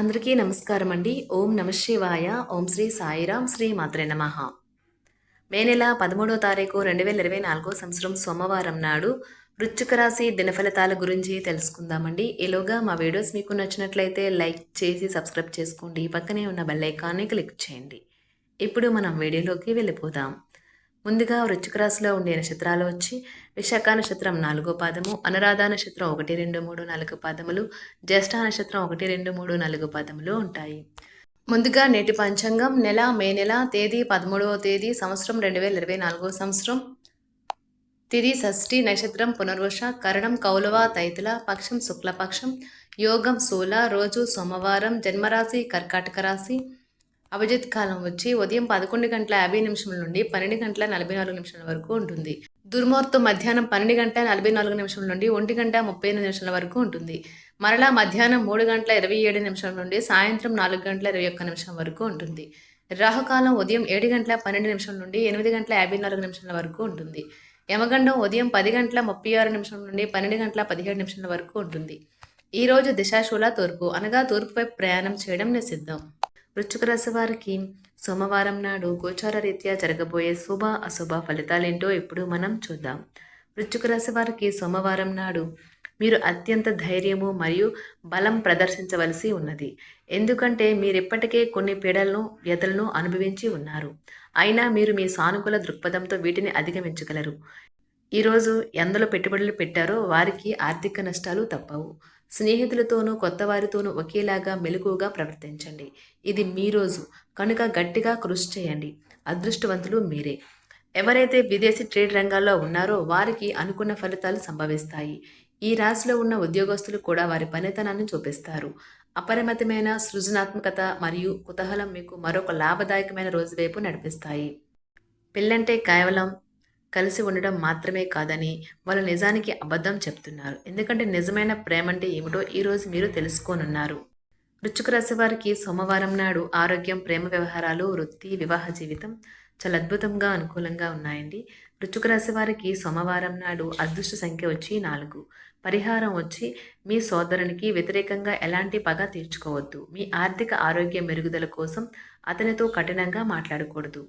అందరికీ నమస్కారం అండి ఓం నమశివాయ ఓం శ్రీ సాయిరాం శ్రీ మాత్రే నమ. మే నెల పదమూడో తారీఖు రెండు వేల ఇరవై నాలుగో సంవత్సరం సోమవారం నాడు వృశ్చిక రాశి దినఫలితాల గురించి తెలుసుకుందామండి. ఈలోగా మా వీడియోస్ మీకు నచ్చినట్లయితే లైక్ చేసి సబ్స్క్రైబ్ చేసుకోండి. పక్కనే ఉన్న బెల్ ఐకాన్ని క్లిక్ చేయండి. ఇప్పుడు మనం వీడియోలోకి వెళ్ళిపోదాం. ముందుగా వృచ్చిక రాశిలో ఉండే నక్షత్రాలు వచ్చి విశాఖ నక్షత్రం నాలుగో పాదము అనురాధ నక్షత్రం ఒకటి రెండు మూడు నాలుగు పాదములు జ్యేష్ఠ నక్షత్రం ఒకటి రెండు మూడు నాలుగు పాదములు ఉంటాయి. ముందుగా నేటి పంచాంగం నెల మే నెల తేదీ పదమూడవ తేదీ సంవత్సరం రెండు వేల ఇరవై నాలుగో సంవత్సరం. తిది షష్ఠి నక్షత్రం పునర్వశ కరణం కౌలవ తైతుల పక్షం శుక్లపక్షం యోగం శూల రోజు సోమవారం జన్మరాశి కర్కాటక రాశి అభిజిత్ కాలం వచ్చి ఉదయం పదకొండు గంటల యాభై నిమిషం నుండి పన్నెండు గంటల నలభై నాలుగు నిమిషాల వరకు ఉంటుంది. దుర్ముహూర్తం మధ్యాహ్నం పన్నెండు గంటల నలభై నాలుగు నిమిషం నుండి ఒంటి గంట ముప్పై ఎనిమిది నిమిషాల వరకు ఉంటుంది. మరలా మధ్యాహ్నం మూడు గంటల ఇరవై ఏడు నిమిషాల నుండి సాయంత్రం నాలుగు గంటల ఇరవై ఒక్క నిమిషం వరకు ఉంటుంది. రాహుకాలం ఉదయం ఏడు గంటల పన్నెండు నిమిషం నుండి ఎనిమిది గంటల యాభై నాలుగు నిమిషాల వరకు ఉంటుంది. యమగండం ఉదయం పది గంటల ముప్పై ఆరు నిమిషం నుండి పన్నెండు గంటల పదిహేడు నిమిషాల వరకు ఉంటుంది. ఈరోజు దిశాశూల తూర్పు అనగా తూర్పుపై ప్రయాణం చేయడం నిషిద్ధం. వృశ్చిక రాశి వారికి సోమవారం నాడు గోచార రీత్యా జరగబోయే శుభ అశుభ ఫలితాలేంటో ఇప్పుడు మనం చూద్దాం. వృశ్చిక రాశి వారికి సోమవారం నాడు మీరు అత్యంత ధైర్యము మరియు బలం ప్రదర్శించవలసి ఉన్నది. ఎందుకంటే మీరు ఇప్పటికే కొన్ని పీడలను వ్యతలను అనుభవించి ఉన్నారు. అయినా మీరు మీ సానుకూల దృక్పథంతో వీటిని అధిగమించగలరు. ఈరోజు ఎందులో పెట్టుబడులు పెట్టారో వారికి ఆర్థిక నష్టాలు తప్పవు. స్నేహితులతోనూ కొత్త వారితోనూ ఒకేలాగా మెలకుగా ప్రవర్తించండి. ఇది మీ రోజు. కనుక గట్టిగా కృషి చేయండి. అదృష్టవంతులు మీరే. ఎవరైతే విదేశీ ట్రేడ్ రంగాల్లో ఉన్నారో వారికి అనుకున్న ఫలితాలు సంభవిస్తాయి. ఈ రాశిలో ఉన్న ఉద్యోగస్తులు కూడా వారి పనితనాన్ని చూపిస్తారు. అపరిమితమైన సృజనాత్మకత మరియు కుతూహలం మీకు మరొక లాభదాయకమైన రోజు వైపు నడిపిస్తాయి. పెళ్ళంటే కేవలం కలిసి ఉండడం మాత్రమే కాదని వాళ్ళు నిజానికి అబద్ధం చెప్తున్నారు. ఎందుకంటే నిజమైన ప్రేమ అంటే ఏమిటో ఈరోజు మీరు తెలుసుకోనున్నారు. వృశ్చిక రాశి వారికి సోమవారం నాడు ఆరోగ్యం ప్రేమ వ్యవహారాలు వృత్తి వివాహ జీవితం చాలా అద్భుతంగా అనుకూలంగా ఉన్నాయండి. వృశ్చిక రాశి వారికి సోమవారం నాడు అదృష్ట సంఖ్య వచ్చి నాలుగు. పరిహారం వచ్చి మీ సోదరునికి వ్యతిరేకంగా ఎలాంటి పగ తీర్చుకోవద్దు. మీ ఆర్థిక ఆరోగ్య మెరుగుదల కోసం అతనితో కఠినంగా మాట్లాడకూడదు.